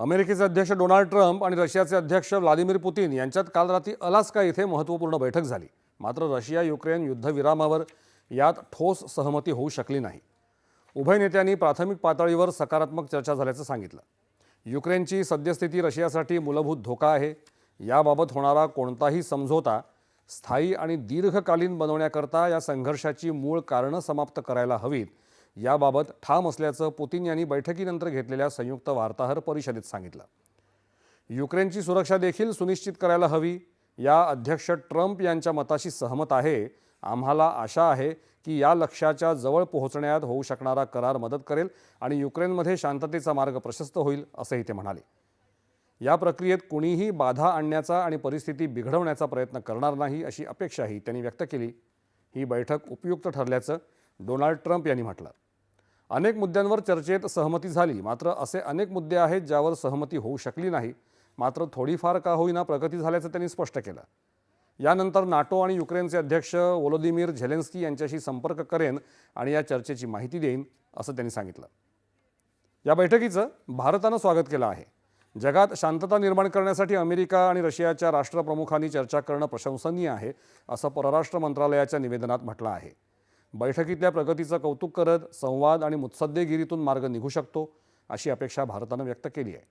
अमेरिकेचे अध्यक्ष Donald Trump आणि रशियाचे अध्यक्ष व्लादिमीर पुतीन यांच्यात काल रात्री अलास्का इथे महत्त्वपूर्ण बैठक झाली. मात्र रशिया युक्रेन युद्धविरामावर यात ठोस सहमती होऊ शकली नाही. उभय नेत्यांनी प्राथमिक पातळीवर सकारात्मक चर्चा झाल्याचं सांगितलं. युक्रेनची सद्यस्थिती रशियासाठी मूलभूत धोका आहे. याबाबत होणारा कोणताही समझोता स्थायी आणि दीर्घकालीन बनवण्याकरता या संघर्षाची मूळ कारणं समाप्त करायला हवीत याबाबत ठाम असल्याचं पुतीन यांनी बैठकीनंतर घेतलेल्या संयुक्त वार्ताहर परिषदेत सांगितलं. युक्रेनची सुरक्षा देखील सुनिश्चित करायला हवी. या अध्यक्ष ट्रम्प यांच्या मताशी सहमत आहे. आम्हाला आशा आहे की या लक्ष्याच्या जवळ पोहोचण्यात होऊ शकणारा करार मदत करेल आणि युक्रेनमध्ये शांततेचा मार्ग प्रशस्त होईल असंही ते म्हणाले. या प्रक्रियेत कुणीही बाधा आणण्याचा आणि परिस्थिती बिघडवण्याचा प्रयत्न करणार नाही अशी अपेक्षाही त्यांनी व्यक्त केली. ही बैठक उपयुक्त ठरल्याचं डोनाल्ड ट्रम्प यांनी म्हटलं. अनेक मुद्द्यांवर चर्चेत सहमती झाली मात्र असे अनेक मुद्दे आहेत ज्यावर सहमती होऊ शकली नाही. मात्र थोडीफार का होईना प्रगती झाल्याचं त्यांनी स्पष्ट केलं. यानंतर नाटो आणि युक्रेनचे अध्यक्ष वोलोदिमीर झेलेन्स्की यांच्याशी संपर्क करेन आणि या चर्चेची माहिती देईन असं त्यांनी सांगितलं. या बैठकीचं भारतानं स्वागत केलं आहे. जगात शांतता निर्माण करण्यासाठी अमेरिका आणि रशियाच्या राष्ट्रप्रमुखांनी चर्चा करणं प्रशंसनीय आहे असं परराष्ट्र मंत्रालयाच्या निवेदनात म्हटलं आहे. बैठकीतल्या प्रगतीचं कौतुक करत संवाद आणि मुत्सद्देगिरीतून मार्ग निघू शकतो अशी अपेक्षा भारतानं व्यक्त केली आहे.